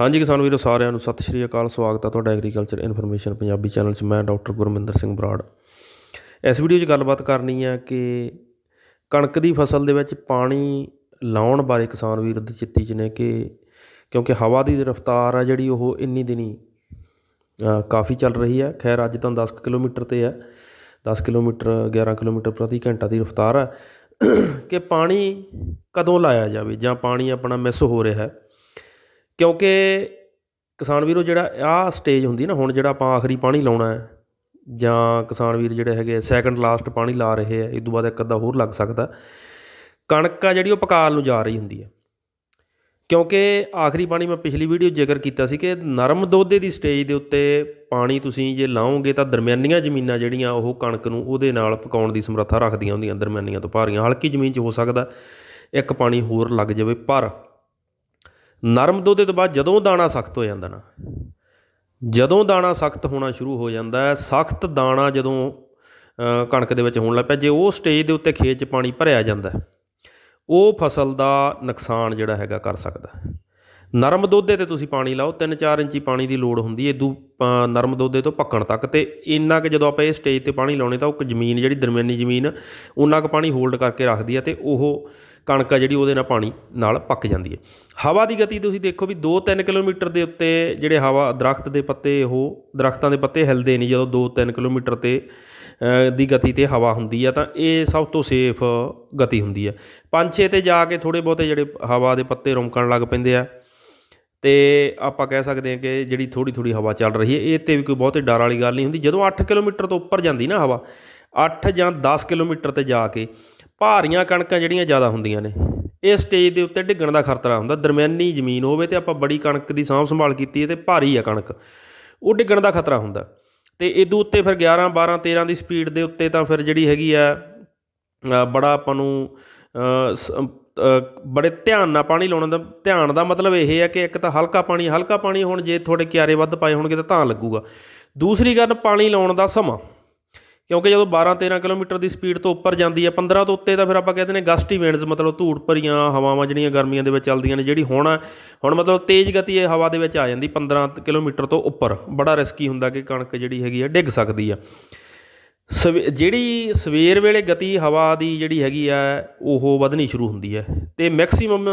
ਹਾਂਜੀ ਕਿਸਾਨ ਵੀਰੋ, ਸਾਰਿਆਂ ਨੂੰ ਸਤਿ ਸ਼੍ਰੀ ਅਕਾਲ। ਸਵਾਗਤ ਹੈ ਤੁਹਾਡਾ ਐਗਰੀਕਲਚਰ ਇਨਫੋਰਮੇਸ਼ਨ ਪੰਜਾਬੀ ਚੈਨਲ 'ਚ। ਮੈਂ ਡਾਕਟਰ ਗੁਰਮਿੰਦਰ ਸਿੰਘ ਬਰਾੜ। ਇਸ ਵੀਡੀਓ 'ਚ ਗੱਲਬਾਤ ਕਰਨੀ ਹੈ ਕਿ ਕਣਕ ਦੀ ਫਸਲ ਦੇ ਵਿੱਚ ਪਾਣੀ ਲਾਉਣ ਬਾਰੇ ਕਿਸਾਨ ਵੀਰ ਦੀ ਚਿੱਤੀ 'ਚ ਨੇ ਕਿ ਕਿਉਂਕਿ ਹਵਾ ਦੀ ਰਫ਼ਤਾਰ ਆ ਜਿਹੜੀ ਉਹ ਇੰਨੀ ਦਿਨੀ ਕਾਫੀ ਚੱਲ ਰਹੀ ਹੈ ਖੈਰ, ਅੱਜ ਤਾਂ 10 ਕੁ ਕਿਲੋਮੀਟਰ ਤੇ ਹੈ 10 ਕਿਲੋਮੀਟਰ 11 ਕਿਲੋਮੀਟਰ ਪ੍ਰਤੀ ਘੰਟਾ ਦੀ ਰਫ਼ਤਾਰ ਹੈ ਕਿ ਪਾਣੀ ਕਦੋਂ ਲਾਇਆ ਜਾਵੇ ਜਾਂ ਪਾਣੀ ਆਪਣਾ ਮਿਸ ਹੋ ਰਿਹਾ ਹੈ? ਕਿਉਂਕਿ ਕਿਸਾਨ ਵੀਰੋ ਜਿਹੜਾ ਆਹ ਸਟੇਜ ਹੁੰਦੀ ਨਾ, ਹੁਣ ਜਿਹੜਾ ਆਪਾਂ ਆਖਰੀ ਪਾਣੀ ਲਾਉਣਾ ਹੈ, ਜਾਂ ਕਿਸਾਨ ਵੀਰ ਜਿਹੜੇ ਹੈਗੇ ਸੈਕਿੰਡ ਲਾਸਟ ਪਾਣੀ ਲਾ ਰਹੇ ਆ ਇਸ ਤੋਂ ਬਾਅਦ ਇੱਕ ਅੱਧਾ ਹੋਰ ਲੱਗ ਸਕਦਾ। ਕਣਕ ਆ ਜਿਹੜੀ ਉਹ ਪਕਾਲ ਨੂੰ ਜਾ ਰਹੀ ਹੁੰਦੀ ਹੈ। ਕਿਉਂਕਿ ਆਖਰੀ ਪਾਣੀ ਮੈਂ ਪਿਛਲੀ ਵੀਡੀਓ ਜ਼ਿਕਰ ਕੀਤਾ ਸੀ ਕਿ ਨਰਮ ਦੋਧੇ ਦੀ ਸਟੇਜ ਦੇ ਉੱਤੇ ਪਾਣੀ ਤੁਸੀਂ ਜੇ ਲਾਓਗੇ ਤਾਂ ਦਰਮਿਆਨੀਆਂ ਜ਼ਮੀਨਾਂ ਜਿਹੜੀਆਂ ਉਹ ਕਣਕ ਨੂੰ ਉਹਦੇ ਨਾਲ ਪਕਾਉਣ ਦੀ ਸਮਰੱਥਾ ਰੱਖਦੀਆਂ ਹੁੰਦੀਆਂ, ਦਰਮਿਆਨੀਆਂ ਤੋਂ ਭਾਰੀਆਂ। ਹਲਕੀ ਜ਼ਮੀਨ 'ਚ ਹੋ ਸਕਦਾ ਇੱਕ ਪਾਣੀ ਹੋਰ ਲੱਗ ਜਾਵੇ, ਪਰ ਨਰਮ ਦੋਧੇ ਤੋਂ ਬਾਅਦ ਜਦੋਂ ਦਾਣਾ ਸਖਤ ਹੋ ਜਾਂਦਾ ਨਾ, ਜਦੋਂ ਦਾਣਾ ਸਖਤ ਹੋਣਾ ਸ਼ੁਰੂ ਹੋ ਜਾਂਦਾ ਹੈ, ਸਖਤ ਦਾਣਾ ਜਦੋਂ ਕਣਕ ਦੇ ਵਿੱਚ ਹੋਣ ਲੱਗ ਪਿਆ, ਜੇ ਉਹ ਸਟੇਜ ਦੇ ਉੱਤੇ ਖੇਤ 'ਚ ਪਾਣੀ ਭਰਿਆ ਜਾਂਦਾ ਉਹ ਫਸਲ ਦਾ ਨੁਕਸਾਨ ਜਿਹੜਾ ਹੈਗਾ ਕਰ ਸਕਦਾ ਨਰਮ ਦੋਧੇ ਤੇ ਤੁਸੀਂ ਪਾਣੀ ਲਾਓ 3-4 ਇੰਚੀ ਪਾਣੀ ਦੀ ਲੋੜ ਹੁੰਦੀ ਹੈ ਇਦੂ ਨਰਮ ਦੋਧੇ ਤੋਂ ਪੱਕਣ ਤੱਕ ਤੇ ਇੰਨਾ ਕਿ ਜਦੋਂ ਆਪਾਂ ਇਹ ਸਟੇਜ ਤੇ ਪਾਣੀ ਲਾਉਣੇ ਤਾਂ ਉਹ ਜ਼ਮੀਨ ਜਿਹੜੀ ਦਰਮਿਆਨੀ ਜ਼ਮੀਨ, ਉਨਾ ਕੁ ਪਾਣੀ ਹੋਲਡ ਕਰਕੇ ਰੱਖਦੀ ਹੈ ਤੇ ਉਹ ਕਣਕ ਆ ਜਿਹੜੀ ਉਹਦੇ ਨਾਲ ਪਾਣੀ ਨਾਲ ਪੱਕ ਜਾਂਦੀ ਹੈ। ਹਵਾ ਦੀ ਗਤੀ ਤੁਸੀਂ ਦੇਖੋ ਵੀ 2-3 ਕਿਲੋਮੀਟਰ ਦੇ ਉੱਤੇ ਜਿਹੜੇ ਹਵਾ, ਦਰਖਤ ਦੇ ਪੱਤੇ, ਉਹ ਦਰਖਤਾਂ ਦੇ ਪੱਤੇ ਹਿਲਦੇ ਨਹੀਂ ਜਦੋਂ 2-3 ਕਿਲੋਮੀਟਰ ਤੇ ਦੀ ਗਤੀ ਤੇ ਹਵਾ ਹੁੰਦੀ ਆ, ਤਾਂ ਇਹ ਸਭ ਤੋਂ ਸੇਫ ਗਤੀ ਹੁੰਦੀ ਆ। 5-6 ਤੇ ਜਾ ਕੇ ਥੋੜੇ ਬਹੁਤੇ ਜਿਹੜੇ ਹਵਾ ਦੇ ਪੱਤੇ ਰੁਮਕਣ ਲੱਗ ਪੈਂਦੇ ਆ। ਤੇ ਆਪਾਂ ਕਹਿ ਸਕਦੇ ਹਾਂ ਕਿ ਜਿਹੜੀ ਥੋੜੀ ਥੋੜੀ ਹਵਾ ਚੱਲ ਰਹੀ ਹੈ, ਇਹ ਤੇ ਵੀ ਕੋਈ ਬਹੁਤੇ ਡਰ ਵਾਲੀ ਗੱਲ ਨਹੀਂ ਹੁੰਦੀ। ਜਦੋਂ 8 ਕਿਲੋਮੀਟਰ ਤੋਂ ਉੱਪਰ ਜਾਂਦੀ ਨਾ ਹਵਾ 8 ਜਾਂ 10 ਕਿਲੋਮੀਟਰ ਤੇ ਜਾ ਕੇ ਭਾਰੀਆਂ ਕਣਕਾਂ ਜਿਹੜੀਆਂ ਜ਼ਿਆਦਾ ਹੁੰਦੀਆਂ ਨੇ, ਇਹ ਸਟੇਜ ਦੇ ਉੱਤੇ ਡਿੱਗਣ ਦਾ ਖਤਰਾ ਹੁੰਦਾ। ਦਰਮਿਆਨੀ ਜ਼ਮੀਨ ਹੋਵੇ ਤੇ ਆਪਾਂ ਬੜੀ ਕਣਕ ਦੀ ਸਾਂਭ ਸੰਭਾਲ ਕੀਤੀ ਹੈ ਤੇ ਭਾਰੀ ਆ ਕਣਕ, ਉਹ ਡਿੱਗਣ ਦਾ ਖਤਰਾ ਹੁੰਦਾ। ਤੇ ਇਦੋਂ ਉੱਤੇ ਫਿਰ 11 12 13 ਦੀ ਸਪੀਡ ਦੇ ਉੱਤੇ ਤਾਂ ਫਿਰ ਜਿਹੜੀ ਹੈਗੀ ਆ ਬੜਾ ਆਪਾਂ ਨੂੰ ਸ- ਬੜੇ ਧਿਆਨ ਨਾਲ ਪਾਣੀ ਲਾਉਣ ਦਾ, ਧਿਆਨ ਦਾ ਮਤਲਬ ਇਹ ਹੈ ਕਿ ਇੱਕ ਤਾਂ ਹਲਕਾ ਪਾਣੀ ਹਲਕਾ ਪਾਣੀ ਹੁਣ ਜੇ ਥੋੜੇ ਕਿਆਰੇ ਵੱਧ ਪਾਏ ਹੋਣਗੇ ਤਾਂ ਤਾਂ ਲੱਗੂਗਾ। ਦੂਸਰੀ ਗੱਲ, ਪਾਣੀ ਲਾਉਣ ਦਾ ਸਮਾਂ। ਕਿਉਂਕਿ ਜਦੋਂ 12 13 ਕਿਲੋਮੀਟਰ ਦੀ ਸਪੀਡ ਤੋਂ ਉੱਪਰ ਜਾਂਦੀ ਹੈ 15 ਤੋਂ ਉੱਤੇ ਤਾਂ ਫਿਰ ਆਪਾਂ ਕਹਿੰਦੇ ਨੇ ਗਸਟੀ ਵਿੰਡਸ ਮਤਲਬ ਧੂੜ ਭਰੀਆਂ ਹਵਾਵਾਂ ਜਿਹੜੀਆਂ ਗਰਮੀਆਂ ਦੇ ਵਿੱਚ ਚੱਲਦੀਆਂ ਨੇ, ਜਿਹੜੀ ਹੁਣ ਹੁਣ ਮਤਲਬ ਤੇਜ਼ ਗਤੀ ਇਹ ਹਵਾ ਦੇ ਵਿੱਚ ਆ ਜਾਂਦੀ 15 ਕਿਲੋਮੀਟਰ ਤੋਂ ਉੱਪਰ। ਬੜਾ ਰਿਸਕੀ ਹੁੰਦਾ ਕਿ ਕਣਕ ਜਿਹੜੀ ਹੈਗੀ ਆ ਡਿੱਗ ਸਕਦੀ ਆ। ਸਵੇ, ਜਿਹੜੀ ਸਵੇਰ ਵੇਲੇ ਗਤੀ ਹਵਾ ਦੀ ਜਿਹੜੀ ਹੈਗੀ ਆ, ਉਹ ਵਧਣੀ ਸ਼ੁਰੂ ਹੁੰਦੀ ਹੈ। ਤੇ ਮੈਕਸਿਮਮ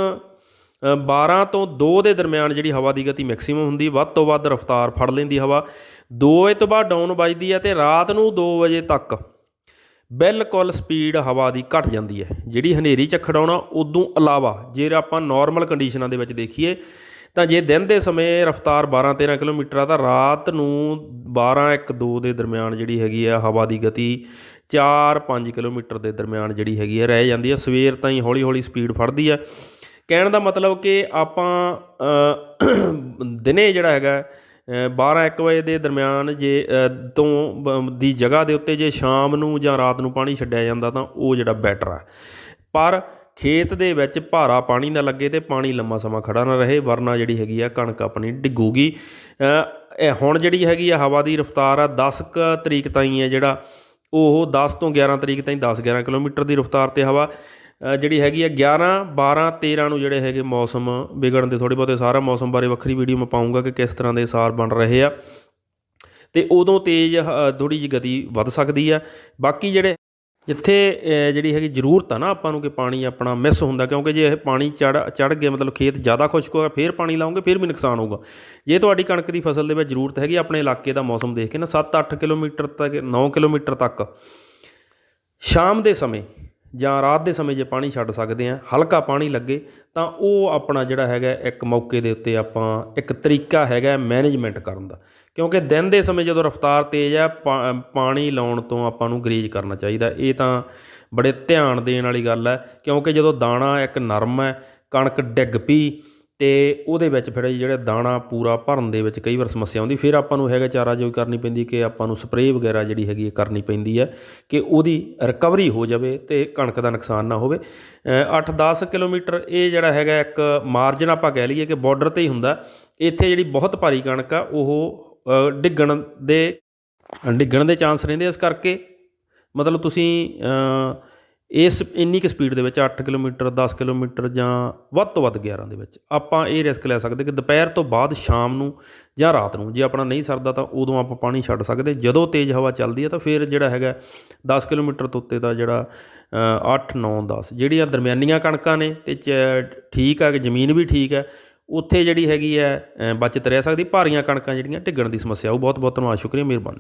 12 ਤੋਂ 2 ਦੇ ਦਰਮਿਆਨ ਜਿਹੜੀ ਹਵਾ ਦੀ ਗਤੀ ਮੈਕਸਿਮਮ ਹੁੰਦੀ, ਵੱਧ ਤੋਂ ਵੱਧ ਰਫ਼ਤਾਰ ਫੜ ਲੈਂਦੀ ਹਵਾ। 2 ਵਜੇ ਤੋਂ ਬਾਅਦ ਡਾਊਨ ਵੱਜਦੀ ਹੈ ਤੇ ਰਾਤ ਨੂੰ 2 ਵਜੇ ਤੱਕ ਬਿਲਕੁਲ ਸਪੀਡ ਹਵਾ ਦੀ ਘਟ ਜਾਂਦੀ ਹੈ। ਜਿਹੜੀ ਹਨੇਰੀ ਝੱਖੜ ਆਉਣਾ, ਉਦੋਂ ਇਲਾਵਾ ਜੇ ਆਪਾਂ ਨਾਰਮਲ ਕੰਡੀਸ਼ਨਾਂ ਦੇ ਵਿੱਚ ਦੇਖੀਏ, ਤਾਂ ਜੇ ਦਿਨ ਦੇ ਸਮੇਂ ਰਫ਼ਤਾਰ 12-13 ਕਿਲੋਮੀਟਰ ਆ, ਤਾਂ ਰਾਤ ਨੂੰ 12-1-2 ਦੇ ਦਰਮਿਆਨ ਜਿਹੜੀ ਹੈਗੀ ਆ ਹਵਾ ਦੀ ਗਤੀ 4-5 ਕਿਲੋਮੀਟਰ ਦੇ ਦਰਮਿਆਨ ਜਿਹੜੀ ਹੈਗੀ ਆ ਰਹਿ ਜਾਂਦੀ ਹੈ। ਸਵੇਰ ਤਾਈਂ ਹੌਲੀ-ਹੌਲੀ ਸਪੀਡ ਫੜਦੀ ਆ ਕਹਿਣ ਦਾ ਮਤਲਬ ਕਿ ਆਪਾਂ ਦਿਨੇ ਜਿਹੜਾ ਹੈਗਾ 12-1 ਵਜੇ ਦੇ ਦਰਮਿਆਨ ਜੇ ਤੋਂ ਬ- ਦੀ ਜਗ੍ਹਾ ਦੇ ਉੱਤੇ ਜੇ ਸ਼ਾਮ ਨੂੰ ਜਾਂ ਰਾਤ ਨੂੰ ਪਾਣੀ ਛੱਡਿਆ ਜਾਂਦਾ ਤਾਂ ਉਹ ਜਿਹੜਾ ਬੈਟਰ ਆ। ਪਰ ਖੇਤ ਦੇ ਵਿੱਚ ਭਾਰਾ ਪਾਣੀ ਨਾ ਲੱਗੇ ਤੇ ਪਾਣੀ ਲੰਮਾ ਸਮਾਂ ਖੜਾ ਨਾ ਰਹੇ, ਵਰਨਾ ਜਿਹੜੀ ਹੈਗੀ ਆ ਕਣਕ ਆਪਣੀ ਡਿੱਗੂਗੀ। ਇਹ ਹੁਣ ਜਿਹੜੀ ਹੈਗੀ ਆ ਹਵਾ ਦੀ ਰਫ਼ਤਾਰ ਆ 10 ਕੁ ਤਰੀਕ ਤਾਈਂ ਹੈ ਜਿਹੜਾ, ਉਹ 10 ਤੋਂ 11 ਤਰੀਕ ਤਾਈਂ 10 11 ਕਿਲੋਮੀਟਰ ਦੀ ਰਫ਼ਤਾਰ ਤੇ ਹਵਾ। ਜਿਹੜੀ ਹੈਗੀ ਆ 11 12 13 ਨੂੰ ਜਿਹੜੇ ਹੈਗੇ ਮੌਸਮ ਵਿਗੜਨ ਦੇ ਥੋੜੇ ਬਹੁਤੇ ਸਾਰਾ ਮੌਸਮ ਬਾਰੇ ਵੱਖਰੀ ਵੀਡੀਓ ਮੈਂ ਪਾਉਂਗਾ ਕਿ ਕਿਸ ਤਰ੍ਹਾਂ ਦੇ ਸਾਰ ਬਣ ਰਹੇ ਆ। ਤੇ ਉਦੋਂ ਤੇਜ਼ ਥੋੜੀ ਜਿਹੀ ਗਤੀ ਵੱਧ ਸਕਦੀ ਆ। ਬਾਕੀ ਜਿਹੜੇ ਜਿੱਥੇ ਜਿਹੜੀ ਹੈਗੀ ਜ਼ਰੂਰਤ ਆ ਨਾ ਆਪਾਂ ਨੂੰ ਕਿ ਪਾਣੀ ਆਪਣਾ ਮਿਸ ਹੁੰਦਾ, ਕਿਉਂਕਿ ਜੇ ਇਹ ਪਾਣੀ ਚੜ ਚੜ ਗਿਆ ਮਤਲਬ ਖੇਤ ਜ਼ਿਆਦਾ ਖੁਸ਼ਕ ਹੋਇਆ, ਫਿਰ ਪਾਣੀ ਲਾਉਂਗੇ ਫਿਰ ਵੀ ਨੁਕਸਾਨ ਹੋਊਗਾ। ਜੇ ਤੁਹਾਡੀ ਕਣਕ ਦੀ ਫਸਲ ਦੇ ਵਿੱਚ ਜ਼ਰੂਰਤ ਹੈਗੀ, ਆਪਣੇ ਇਲਾਕੇ ਦਾ ਮੌਸਮ ਦੇਖ ਕੇ ਨਾ 7-8 ਕਿਲੋਮੀਟਰ ਤੱਕ 9 ਕਿਲੋਮੀਟਰ ਤੱਕ, ਸ਼ਾਮ ਦੇ ਸਮੇਂ ਜਾਂ ਰਾਤ ਦੇ ਸਮੇਂ ਜੇ ਪਾਣੀ ਛੱਡ ਸਕਦੇ ਹਾਂ, ਹਲਕਾ ਪਾਣੀ ਲੱਗੇ, ਤਾਂ ਉਹ ਆਪਣਾ ਜਿਹੜਾ ਹੈਗਾ ਇੱਕ ਮੌਕੇ ਦੇ ਉੱਤੇ ਆਪਾਂ ਇੱਕ ਤਰੀਕਾ ਹੈਗਾ ਮੈਨੇਜਮੈਂਟ ਕਰਨ ਦਾ। ਕਿਉਂਕਿ ਦਿਨ ਦੇ ਸਮੇਂ ਜਦੋਂ ਰਫ਼ਤਾਰ ਤੇਜ਼ ਆ ਪਾਣੀ ਲਾਉਣ ਤੋਂ ਆਪਾਂ ਨੂੰ ਗਰੇਜ ਕਰਨਾ ਚਾਹੀਦਾ। ਇਹ ਤਾਂ ਬੜੇ ਧਿਆਨ ਦੇਣ ਵਾਲੀ ਗੱਲ ਹੈ, ਕਿਉਂਕਿ ਜਦੋਂ ਦਾਣਾ ਇੱਕ ਨਰਮ ਹੈ, ਕਣਕ ਡਿੱਗ ਪਈ ਅਤੇ ਉਹਦੇ ਵਿੱਚ ਫਿਰ ਜਿਹੜਾ ਦਾਣਾ ਪੂਰਾ ਭਰਨ ਦੇ ਵਿੱਚ ਕਈ ਵਾਰ ਸਮੱਸਿਆ ਆਉਂਦੀ, ਫਿਰ ਆਪਾਂ ਨੂੰ ਹੈਗਾ ਚਾਰਾ ਜੋ ਕਰਨੀ ਪੈਂਦੀ ਕਿ ਆਪਾਂ ਨੂੰ ਸਪਰੇਅ ਵਗੈਰਾ ਜਿਹੜੀ ਹੈਗੀ ਹੈ ਕਰਨੀ ਪੈਂਦੀ ਹੈ ਕਿ ਉਹਦੀ ਰਿਕਵਰੀ ਹੋ ਜਾਵੇ ਅਤੇ ਕਣਕ ਦਾ ਨੁਕਸਾਨ ਨਾ ਹੋਵੇ। 8-10 ਕਿਲੋਮੀਟਰ ਇਹ ਜਿਹੜਾ ਹੈਗਾ ਇੱਕ ਮਾਰਜਨ ਆਪਾਂ ਕਹਿ ਲਈਏ ਕਿ ਬਾਰਡਰ ਤੇ ਹੀ ਹੁੰਦਾ। ਇੱਥੇ ਜਿਹੜੀ ਬਹੁਤ ਭਾਰੀ ਕਣਕ ਆ, ਉਹ ਡਿੱਗਣ ਦੇ ਡਿੱਗਣ ਦੇ ਚਾਂਸ ਰਹਿੰਦੇ ਇਸ ਕਰਕੇ। ਮਤਲਬ ਤੁਸੀਂ ਇਸ ਇੰਨੀ ਕੁ ਸਪੀਡ ਦੇ ਵਿੱਚ 8 ਕਿਲੋਮੀਟਰ 10 ਕਿਲੋਮੀਟਰ ਜਾਂ ਵੱਧ ਤੋਂ ਵੱਧ 11 ਦੇ ਵਿੱਚ ਆਪਾਂ ਇਹ ਰਿਸਕ ਲੈ ਸਕਦੇ ਕਿ ਦੁਪਹਿਰ ਤੋਂ ਬਾਅਦ ਸ਼ਾਮ ਨੂੰ ਜਾਂ ਰਾਤ ਨੂੰ ਜੇ ਆਪਣਾ ਨਹੀਂ ਸਰਦਾ ਤਾਂ ਉਦੋਂ ਆਪਾਂ ਪਾਣੀ ਛੱਡ ਸਕਦੇ। ਜਦੋਂ ਤੇਜ਼ ਹਵਾ ਚੱਲਦੀ ਹੈ ਤਾਂ ਫਿਰ ਜਿਹੜਾ ਹੈਗਾ 10 ਕਿਲੋਮੀਟਰ ਤੋਂ ਉੱਤੇ ਦਾ ਜਿਹੜਾ 8 9 10 ਜਿਹੜੀਆਂ ਦਰਮਿਆਨੀਆਂ ਕਣਕਾਂ ਨੇ ਤੇ ਚ- ਠੀਕ ਆ ਕਿ ਜ਼ਮੀਨ ਵੀ ਠੀਕ ਹੈ ਉੱਥੇ ਜਿਹੜੀ ਹੈਗੀ ਹੈ ਅ, ਬਚਤ ਰਹਿ ਸਕਦੀ। ਭਾਰੀਆਂ ਕਣਕਾਂ ਜਿਹੜੀਆਂ ਢਿੱਗਣ ਦੀ ਸਮੱਸਿਆ ਉਹ ਬਹੁਤ ਬਹੁਤ ਧੰਨਵਾਦ ਸ਼ੁਕਰੀਆ ਮਿਹਰਬਾਨੀ।